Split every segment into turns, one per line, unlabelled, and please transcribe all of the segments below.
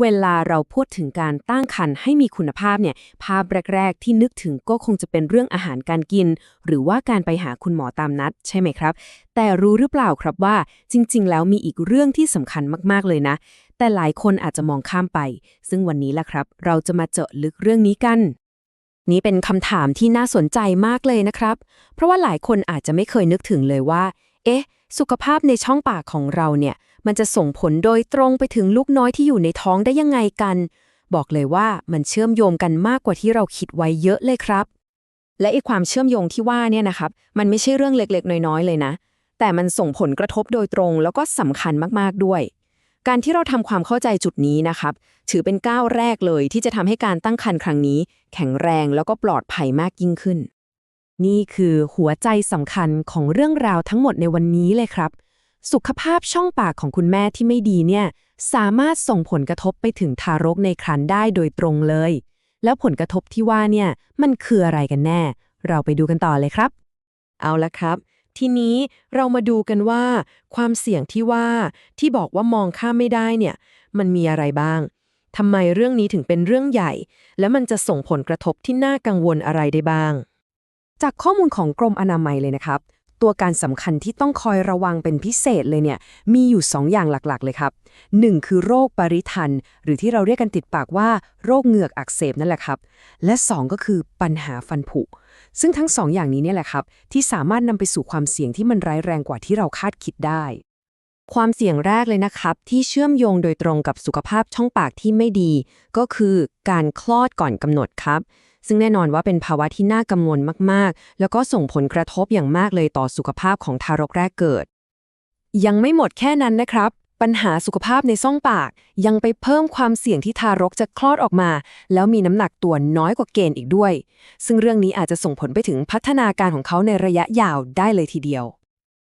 เวลาเราพูดถึงการตั้งครรภ์ให้มีคุณภาพเนี่ย ภาพแรก ๆ ที่นึกถึงก็คงจะเป็นเรื่องอาหารการกิน หรือว่าการไปหาคุณหมอตามนัด ใช่ไหมครับ แต่รู้หรือเปล่าครับว่า จริง ๆ แล้วมีอีกเรื่องที่สำคัญมาก ๆ เลยนะ แต่หลายคนอาจจะมองข้ามไป ซึ่งวันนี้ล่ะครับ เราจะมาเจาะลึกเรื่องนี้กันนี่เป็นคำถามที่น่าสนใจมากเลยนะครับ เพราะว่าหลายคนอาจจะไม่เคยนึกถึงเลยว่า เอ๊ะ สุขภาพในช่องปากของเราเนี่ย มันจะส่งผลโดยตรงไปถึงลูกน้อยที่อยู่ในท้องได้ยังไงกัน บอกเลยว่ามันเชื่อมโยงกันมากกว่าที่เราคิดไว้เยอะเลยครับ และไอ้ความเชื่อมโยงที่ว่าเนี่ยนะครับ มันไม่ใช่เรื่องเล็กๆ น้อยๆ เลยนะ แต่มันส่งผลกระทบโดยตรงแล้วก็สำคัญมากๆด้วย การที่เราทำความเข้าใจจุดนี้นะครับ ถือเป็นก้าวแรกเลยที่จะทำให้การตั้งครรภ์ครั้งนี้ แข็งแรงแล้วก็ปลอดภัยมากยิ่งขึ้น นี่คือหัวใจสำคัญของเรื่องราวทั้งหมดในวันนี้เลยครับ สุขภาพช่องปากของคุณแม่ที่ไม่ดีเนี่ย สามารถส่งผลกระทบไปถึงทารกในครรภ์ได้โดยตรงเลย แล้วผลกระทบที่ว่าเนี่ย มันคืออะไรกันแน่ เราไปดูกันต่อเลยครับ เอาละครับ ทีนี้เรามาดูกันว่า ความเสี่ยงที่ว่าที่บอกว่ามองข้ามไม่ได้เนี่ย มันมีอะไรบ้างทำไมเรื่องนี้ถึงเป็นเรื่องใหญ่ และมันจะส่งผลกระทบที่น่ากังวลอะไรได้บ้าง จากข้อมูลของกรมอนามัยเลยนะครับ ตัวการสำคัญที่ต้องคอยระวังเป็นพิเศษเลยเนี่ย มีอยู่ 2 อย่างหลักๆ เลยครับ 1 คือโรคปริทันหรือที่เราเรียกกันติดปากว่าโรคเหงือกอักเสบนั่นแหละครับ และ 2 ก็คือปัญหาฟันผุ ซึ่งทั้ง 2อย่างนี้เนี่ยแหละครับ ที่สามารถนำไปสู่ความเสี่ยงที่มันร้ายแรงกว่าที่เราคาดคิดได้ความเสี่ยงแรกเลยนะครับ ที่เชื่อมโยงโดยตรงกับสุขภาพช่องปากที่ไม่ดี ก็คือการคลอดก่อนกำหนดครับ ซึ่งแน่นอนว่าเป็นภาวะที่น่ากังวลมากๆ แล้วก็ส่งผลกระทบอย่างมากเลยต่อสุขภาพของทารกแรกเกิด ยังไม่หมดแค่นั้นนะครับ ปัญหาสุขภาพในซ่องปาก ยังไปเพิ่มความเสี่ยงที่ทารกจะคลอดออกมา แล้วมีน้ำหนักตัวน้อยกว่าเกณฑ์อีกด้วย ซึ่งเรื่องนี้อาจจะส่งผลไปถึงพัฒนาการของเขาในระยะยาวได้เลยทีเดียว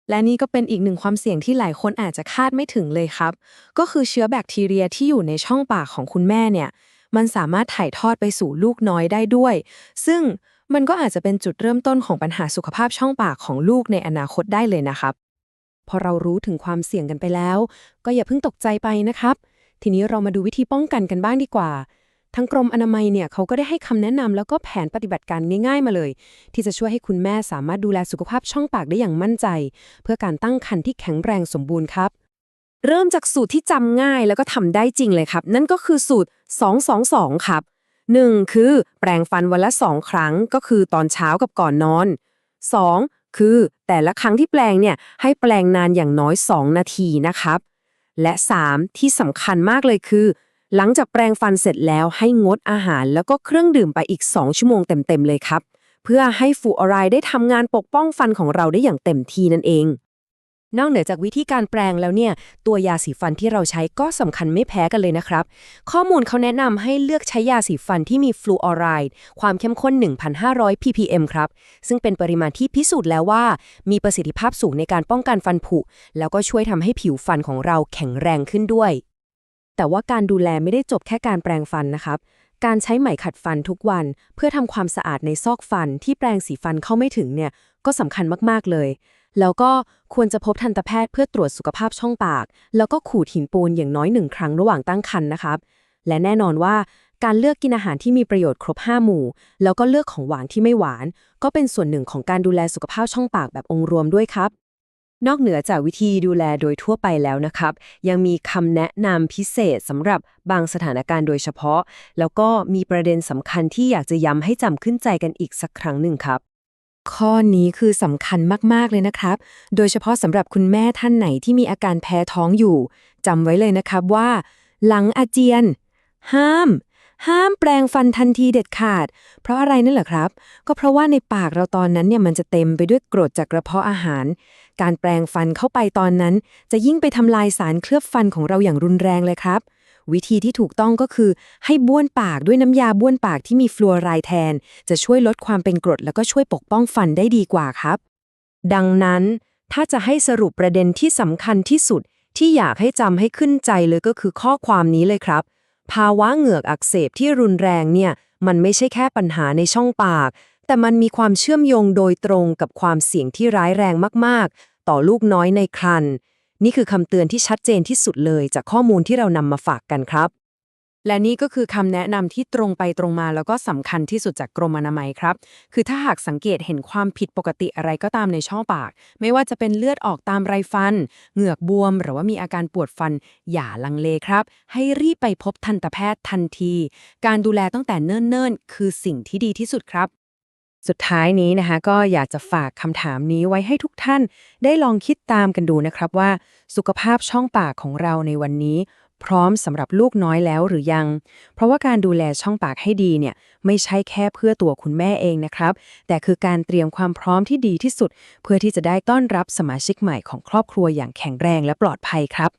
และนี่ก็เป็นอีกหนึ่งความเสี่ยงที่หลายคนอาจจะคาดไม่ถึงเลยครับ ก็คือเชื้อแบคทีเรียที่อยู่ในช่องปากของคุณแม่เนี่ย มันสามารถถ่ายทอดไปสู่ลูกน้อยได้ด้วย ซึ่งมันก็อาจจะเป็นจุดเริ่มต้นของปัญหาสุขภาพช่องปากของลูกในอนาคตได้เลยนะครับ พอเรารู้ถึงความเสี่ยงกันไปแล้ว ก็อย่าเพิ่งตกใจไปนะครับ ทีนี้เรามาดูวิธีป้องกันกันบ้างดีกว่าทางกรมอนามัยเนี่ยเขาก็ได้ให้คำแนะนำแล้วก็แผนปฏิบัติการง่ายๆมาเลย ที่จะช่วยให้คุณแม่สามารถดูแลสุขภาพช่องปากได้อย่างมั่นใจ เพื่อการตั้งครรภ์ที่แข็งแรงสมบูรณ์ครับ เริ่มจากสูตรที่จำง่ายแล้วก็ทำได้จริงเลยครับ นั่นก็คือสูตร 222 ครับ 1. คือ แปรงฟันวันละ 2 ครั้งก็คือตอนเช้ากับก่อนนอน 2. คือ แต่ละครั้งที่แปลงเนี่ยให้แปลงนานอย่างน้อย 2 นาทีนะครับ และ 3. ที่สำคัญมากเลยคือ หลังจากแปรงฟันเสร็จแล้วให้งดอาหารแล้วก็เครื่องดื่มไปอีก 2 ชั่วโมงเต็มๆเลยครับ เพื่อให้ฟูออไรด์ได้ทำงานปกป้องฟันของเราได้อย่างเต็มที่นั่นเอง นอกเหนือจากวิธีการแปรงแล้วเนี่ย ตัวยาสีฟันที่เราใช้ก็สำคัญไม่แพ้กันเลยนะครับ ข้อมูลเขาแนะนำให้เลือกใช้ยาสีฟันที่มีฟลูออไรด์ความเข้มข้น 1,500 ppm ครับ ซึ่งเป็นปริมาณที่พิสูจน์แล้วว่า มีประสิทธิภาพสูงในการป้องกันฟันผุ แล้วก็ช่วยทำให้ผิวฟันของเราแข็งแรงขึ้นด้วย แต่ว่าการดูแลไม่ได้จบแค่การแปรงฟันนะครับการใช้ไหมขัดฟันทุกวัน เพื่อทำความสะอาดในซอกฟันที่แปรงสีฟันเข้าไม่ถึงเนี่ยก็สำคัญมากๆเลยแล้วก็ควรจะพบทันตแพทย์เพื่อตรวจสุขภาพช่องปาก แล้วก็ขูดหินปูนอย่างน้อยหนึ่งครั้งระหว่างตั้งครรภ์นะครับ และแน่นอนว่าการเลือกกินอาหารที่มีประโยชน์ครบ 5 หมู่ แล้วก็เลือกของหวานที่ไม่หวาน ก็เป็นส่วนหนึ่งของการดูแลสุขภาพช่องปากแบบองค์รวมด้วยครับ นอกเหนือจากวิธีดูแลโดยทั่วไปแล้วนะครับ ยังมีคำแนะนำพิเศษสำหรับบางสถานการณ์โดยเฉพาะ แล้วก็มีประเด็นสำคัญที่อยากจะย้ำให้จำขึ้นใจกันอีกสักครั้งหนึ่งครับ ข้อนี้คือสำคัญมาก ๆ เลยนะครับ โดยเฉพาะสำหรับคุณแม่ท่านไหนที่มีอาการแพ้ท้องอยู่จำไว้เลยนะครับว่า หลังอาเจียน ห้าม ห้ามแปรงฟันทันทีเด็ดขาด เพราะอะไรนั่นเหรอครับ ก็เพราะว่าในปากเราตอนนั้นเนี่ยมันจะเต็มไปด้วยกรดจากกระเพาะอาหาร การแปรงฟันเข้าไปตอนนั้น จะยิ่งไปทำลายสารเคลือบฟันของเราอย่างรุนแรงเลยครับ วิธีที่ถูกต้องก็คือ ให้บ้วนปากด้วยน้ำยาบ้วนปากที่มีฟลูออไรด์แทน จะช่วยลดความเป็นกรด แล้วก็ช่วยปกป้องฟันได้ดีกว่าครับ ดังนั้น ถ้าจะให้สรุปประเด็นที่สำคัญที่สุด ที่อยากให้จำให้ขึ้นใจเลยก็คือข้อความนี้เลยครับ ภาวะเหงือกอักเสบที่รุนแรงเนี่ย มันไม่ใช่แค่ปัญหาในช่องปาก แต่มันมีความเชื่อมโยงโดยตรงกับความเสี่ยงที่ร้ายแรงมาก ๆ ต่อลูกน้อยในครรภ์ นี่คือคำเตือนที่ชัดเจนที่สุดเลยจากข้อมูลที่เรานำมาฝากกันครับ และนี่ก็คือคำแนะนำที่ตรงไปตรงมาแล้วก็สำคัญที่สุดจากกรมอนามัยครับ คือถ้าหากสังเกตเห็นความผิดปกติอะไรก็ตามในช่องปาก ไม่ว่าจะเป็นเลือดออกตามไรฟัน เหงือกบวม หรือว่ามีอาการปวดฟัน อย่าลังเลครับ ให้รีบไปพบทันตแพทย์ทันที การดูแลตั้งแต่เนิ่นๆ คือสิ่งที่ดีที่สุดครับ สุดท้ายนี้นะคะก็อยากจะฝากคำถามนี้ไว้ให้ทุกท่าน ได้ลองคิดตามกันดูนะครับว่า สุขภาพช่องปากของเราในวันนี้ พร้อมสำหรับลูกน้อยแล้วหรือยัง เพราะว่าการดูแลช่องปากให้ดีเนี่ยไม่ใช่แค่เพื่อตัวคุณแม่เองนะครับ แต่คือการเตรียมความพร้อมที่ดีที่สุด เพื่อที่จะได้ต้อนรับสมาชิกใหม่ของครอบครัวอย่างแข็งแรงและปลอดภัยครับ